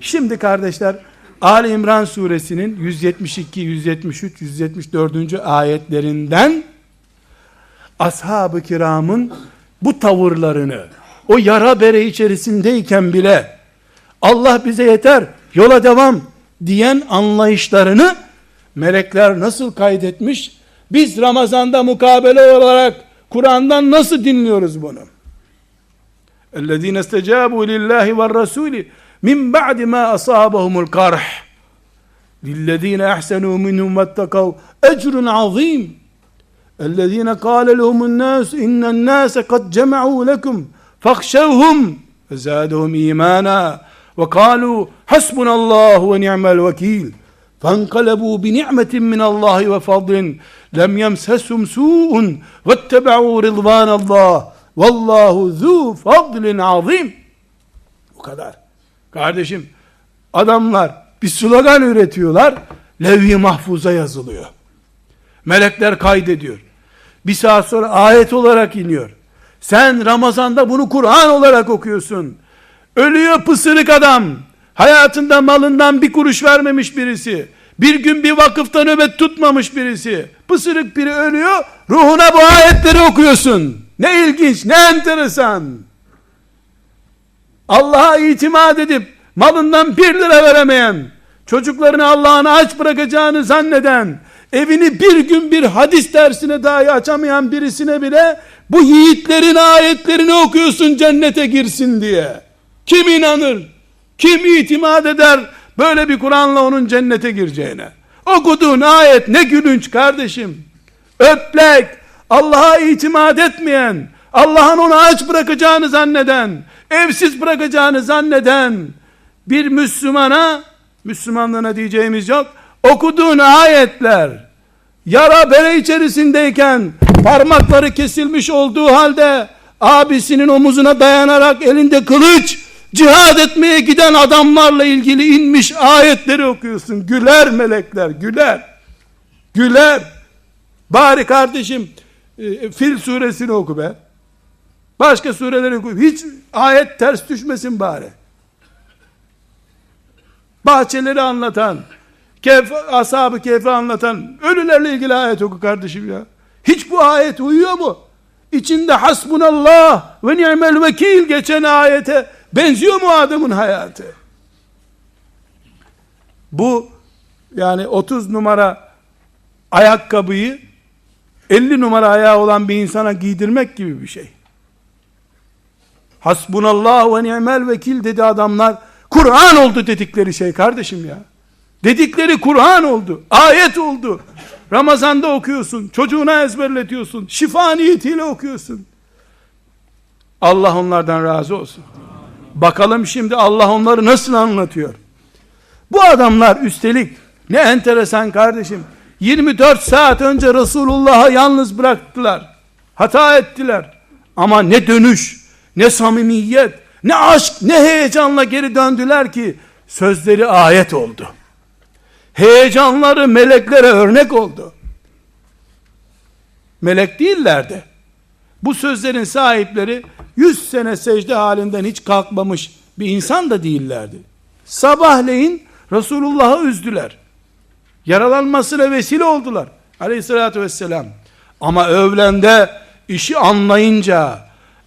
Şimdi kardeşler Ali İmran suresinin 172, 173, 174. ayetlerinden ashab-ı kiramın bu tavırlarını o yara bere içerisindeyken bile Allah bize yeter yola devam diyen anlayışlarını melekler nasıl kaydetmiş biz Ramazan'da mukabele olarak Kur'an'dan nasıl dinliyoruz bunu اَلَّذ۪ينَ اسْتَجَابُوا لِلّٰهِ وَالرَّسُولِ مِنْ بَعْدِ مَا أَصَابَهُمُ الْقَرْحِ. لِلَّذ۪ينَ اَحْسَنُوا مِنْهُمْ وَاتَّقَوْا اَجْرٌ عَظ۪يمٌ. الذين قال لهم الناس إن الناس قد جمعوا لكم فاخشوهم فزادهم إيمانا. وقالوا حسبنا الله ونعم الوكيل. فانقلبوا بنعمة من الله وفضل لم يمسسهم سوء واتبعوا رضوان الله. والله ذو فضل عظيم. kadar. Kardeşim adamlar bir slogan üretiyorlar. Levh-i mahfuza yazılıyor. Melekler kaydediyor. Bir saat sonra ayet olarak iniyor. Sen Ramazan'da bunu Kur'an olarak okuyorsun. Ölüyor pısırık adam. Hayatında malından bir kuruş vermemiş birisi. Bir gün bir vakıfta nöbet tutmamış birisi. Pısırık biri ölüyor. Ruhuna bu ayetleri okuyorsun. Ne ilginç, ne enteresan. Allah'a itimat edip malından bir lira veremeyen, çocuklarını Allah'ın aç bırakacağını zanneden, evini bir gün bir hadis dersine dahi açamayan birisine bile bu yiğitlerin ayetlerini okuyorsun cennete girsin diye. Kim inanır? Kim itimat eder böyle bir Kur'an'la onun cennete gireceğine? Okuduğun ayet ne gülünç kardeşim. Öplek, Allah'a itimat etmeyen, Allah'ın onu aç bırakacağını zanneden, evsiz bırakacağını zanneden bir Müslümana, Müslümanlığına diyeceğimiz yok, okuduğun ayetler, yara bere içerisindeyken, parmakları kesilmiş olduğu halde, abisinin omuzuna dayanarak elinde kılıç, cihad etmeye giden adamlarla ilgili inmiş ayetleri okuyorsun. Güler melekler, güler. Güler. Bari kardeşim, e, Fil suresini oku be. Başka sureleri oku. Hiç ayet ters düşmesin bari. Bahçeleri anlatan, kef, ashab-ı anlatan, ölülerle ilgili ayet oku kardeşim ya. Hiç bu ayet uyuyor mu? İçinde hasbunallah ve ni'mel vekil geçen ayete benziyor mu adamın hayatı? Bu yani 30 numara ayakkabıyı 50 numara ayağı olan bir insana giydirmek gibi bir şey. Hasbunallah ve ni'mel vekil dedi adamlar. Kur'an oldu dedikleri şey kardeşim ya. Dedikleri Kur'an oldu. Ayet oldu. Ramazanda okuyorsun. Çocuğuna ezberletiyorsun. Şifa niyetiyle okuyorsun. Allah onlardan razı olsun. Bakalım şimdi Allah onları nasıl anlatıyor. Bu adamlar üstelik ne enteresan kardeşim. 24 saat önce Resulullah'ı yalnız bıraktılar. Hata ettiler. Ama ne dönüş, ne samimiyet, ne aşk, ne heyecanla geri döndüler ki sözleri ayet oldu. Heyecanları meleklere örnek oldu. Melek değillerdi. Bu sözlerin sahipleri 100 sene secde halinden hiç kalkmamış bir insan da değillerdi. Sabahleyin Resulullah'ı üzdüler. Yaralanmasına vesile oldular. Aleyhissalatü vesselam. Ama övlende işi anlayınca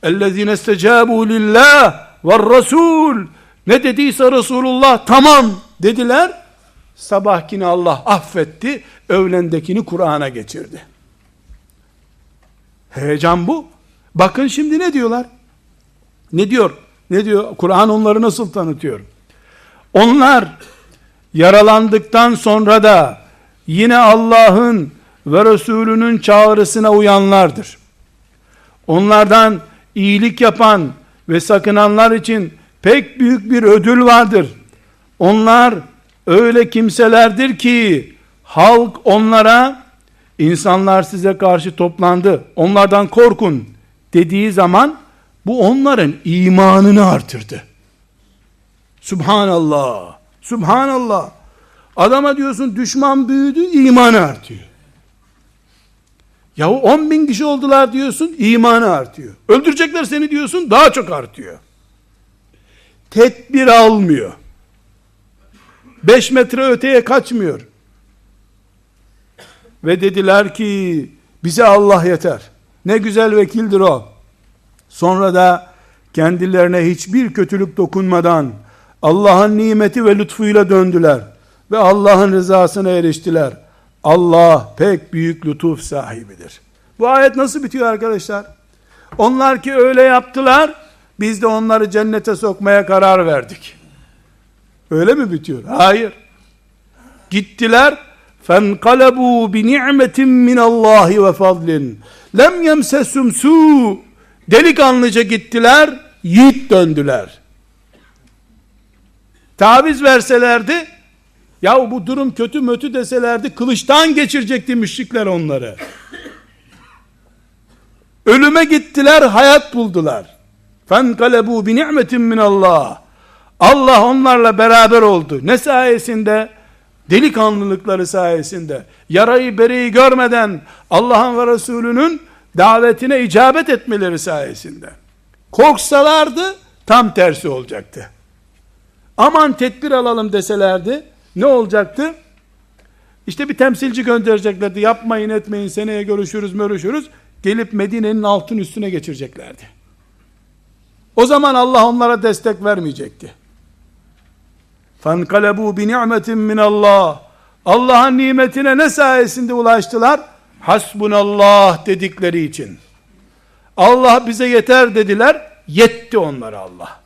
اَلَّذِينَ اسْتَجَابُوا لِلّٰهِ ve Resul ne dediyse Resulullah tamam dediler. Sabahkini Allah affetti. Öğlendekini Kur'an'a geçirdi. Heyecan bu. Bakın şimdi ne diyorlar? Ne diyor? Ne diyor? Kur'an onları nasıl tanıtıyor? Onlar yaralandıktan sonra da yine Allah'ın ve Resulünün çağrısına uyanlardır. Onlardan iyilik yapan, ve sakınanlar için pek büyük bir ödül vardır. Onlar öyle kimselerdir ki halk onlara insanlar size karşı toplandı. Onlardan korkun dediği zaman bu onların imanını artırdı. Subhanallah. Subhanallah. Adama diyorsun düşman büyüdü, imanı artıyor. Yahu 10 bin kişi oldular diyorsun, imanı artıyor. Öldürecekler seni diyorsun, daha çok artıyor. Tedbir almıyor. 5 metre öteye kaçmıyor. Ve dediler ki bize Allah yeter. Ne güzel vekildir o. Sonra da kendilerine hiçbir kötülük dokunmadan Allah'ın nimeti ve lütfuyla döndüler ve Allah'ın rızasına eriştiler. Allah pek büyük lütuf sahibidir. Bu ayet nasıl bitiyor arkadaşlar? Onlar ki öyle yaptılar, biz de onları cennete sokmaya karar verdik. Öyle mi bitiyor? Hayır. Gittiler, فَانْقَلَبُوا بِنِعْمَةٍ مِّنَ اللّٰهِ وَفَضْلٍ lem yemsesum su delikanlıca gittiler yiğit döndüler taviz verselerdi ya bu durum kötü mötü deselerdi kılıçtan geçirecekti müşrikler onları. Ölüme gittiler hayat buldular. Fenkalebu bi ni'metin min Allah Allah onlarla beraber oldu. Ne sayesinde? Delikanlılıkları sayesinde. Yarayı bereyi görmeden Allah'ın ve Resulünün davetine icabet etmeleri sayesinde. Korksalardı tam tersi olacaktı. Aman tedbir alalım deselerdi ne olacaktı işte bir temsilci göndereceklerdi yapmayın etmeyin seneye görüşürüz görüşürüz gelip Medine'nin altın üstüne geçireceklerdi o zaman Allah onlara destek vermeyecekti فَانْقَلَبُوا بِنِعْمَةٍ مِّنَ اللّٰهِ Allah'ın nimetine ne sayesinde ulaştılar? Hasbunallah dedikleri için. Allah bize yeter dediler, yetti onlara Allah.